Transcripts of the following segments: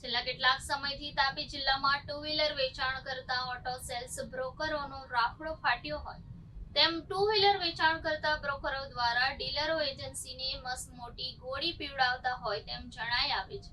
છેલ્લા કેટલાક સમયથી તાપી જિલ્લામાં ટુ વ્હીલર વેચાણ કરતા ઓટો સેલ્સ બ્રોકરોનો રાફડો ફાટ્યો હોય. તેમ ટુ વ્હીલર વેચાણ કરતા બ્રોકરો દ્વારા ડીલરો એજન્સીને મસ્ત મોટી ગોળી પીવડાવતા હોય તેમ જણાઈ આવે છે.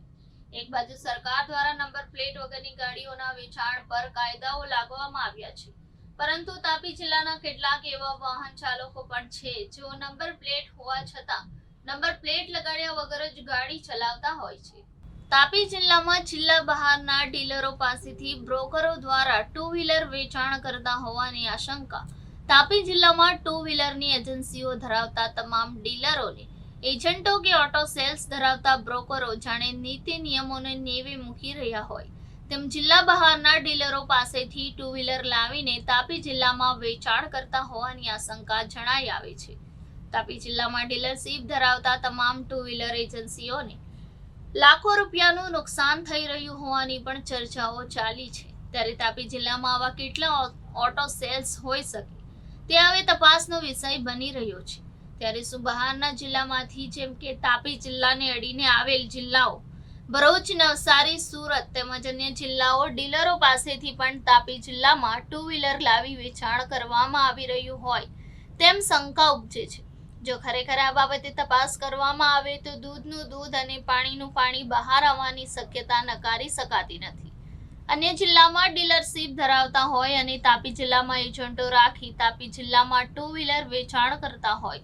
એક બાજુ સરકાર દ્વારા નંબર પ્લેટ વગરની ગાડીઓના વેચાણ પર કાયદાઓ લાગવામાં આવ્યા છે. પરંતુ તાપી જિલ્લાના કેટલાક એવા વાહન ચાલકો પણ છે, જેઓ નંબર પ્લેટ હોવા છતાં નંબર પ્લેટ લગાડ્યા વગર જ ગાડી ચલાવતા હોય છે. તાપી જિલ્લામાં જિલ્લા બહારના ડીલરો પાસેથી બ્રોકરો દ્વારા ટુ વ્હીલર વેચાણ કરતા હોવાની આશંકા. તાપી જિલ્લામાં ટુ વ્હીલરની એજન્સીઓ ધરાવતા તમામ ડીલરોને, એજન્ટો કે ઓટો સેલ્સ ધરાવતા બ્રોકરો જાણે નીતિ નિયમોને નેવે મૂકી રહ્યા હોય. તેમ જિલ્લા બહારના ડીલરો પાસેથી ટુ વ્હીલર લાવીને તાપી જિલ્લામાં વેચાણ કરતા હોવાની આશંકા જણાઈ આવે છે. તાપી જિલ્લામાં ડીલરશીપ ધરાવતા તમામ ટુ વ્હીલર એજન્સીઓને લાખો રૂપિયાનું નુકસાન થઈ રહ્યું હોવાની પણ ચર્ચાઓ ચાલી છે. ત્યારે તાપી જિલ્લામાં આવા કેટલા ઓટો સેલ્સ હોઈ શકે તે હવે તપાસનો વિષય બની રહ્યો છે. ત્યારે શું બહારના જિલ્લામાંથી જેમ કે તાપી જિલ્લાને અડીને આવેલ જિલ્લાઓ, ભરૂચ, નવસારી, સુરત તેમજ અન્ય જિલ્લાઓ ડીલરો પાસેથી પણ તાપી જિલ્લામાં ટુ વ્હીલર લાવી વેચાણ કરવામાં આવી રહ્યું હોય તેમ શંકા ઉપજે છે. જો ખરેખર આ બાબતે તપાસ કરવામાં આવે તો દૂધનું દૂધ અને પાણીનું પાણી બહાર આવવાની શક્યતા નકારી શકાતી નથી. અન્ય જિલ્લામાં ડીલરશીપ ધરાવતા હોય અને તાપી જિલ્લામાં એજન્ટો રાખી તાપી જિલ્લામાં ટુ વ્હીલર વેચાણ કરતા હોય.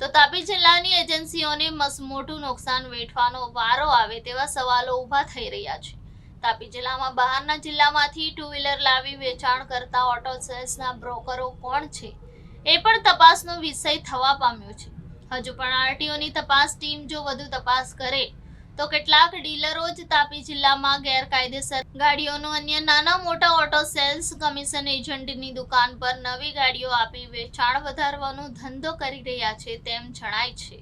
તો તાપી જિલ્લાની એજન્સીઓને મસમોટું નુકસાન વેઠવાનો વારો આવે તેવા સવાલો ઊભા થઈ રહ્યા છે. તાપી જિલ્લામાં બહારના જિલ્લામાંથી ટુ વ્હીલર લાવી વેચાણ કરતા ઓટો સેલ્સના બ્રોકરો કોણ છે. એ પણ તપાસનો વિષય થવા પામ્યો છે. હજુ પણ આરટીઓની તપાસ ટીમ જો વધુ તપાસ કરે, તો કેટલાક ડીલરો જ તાપી જિલ્લામાં ગેરકાયદેસર ગાડીઓનો અન્ય નાના મોટા ઓટો સેલ્સ કમિશન એજન્ટની દુકાન પર નવી ગાડીઓ આપી વેચાણ વધારવાનો ધંધો કરી રહ્યા છે તેમ જણાય છે.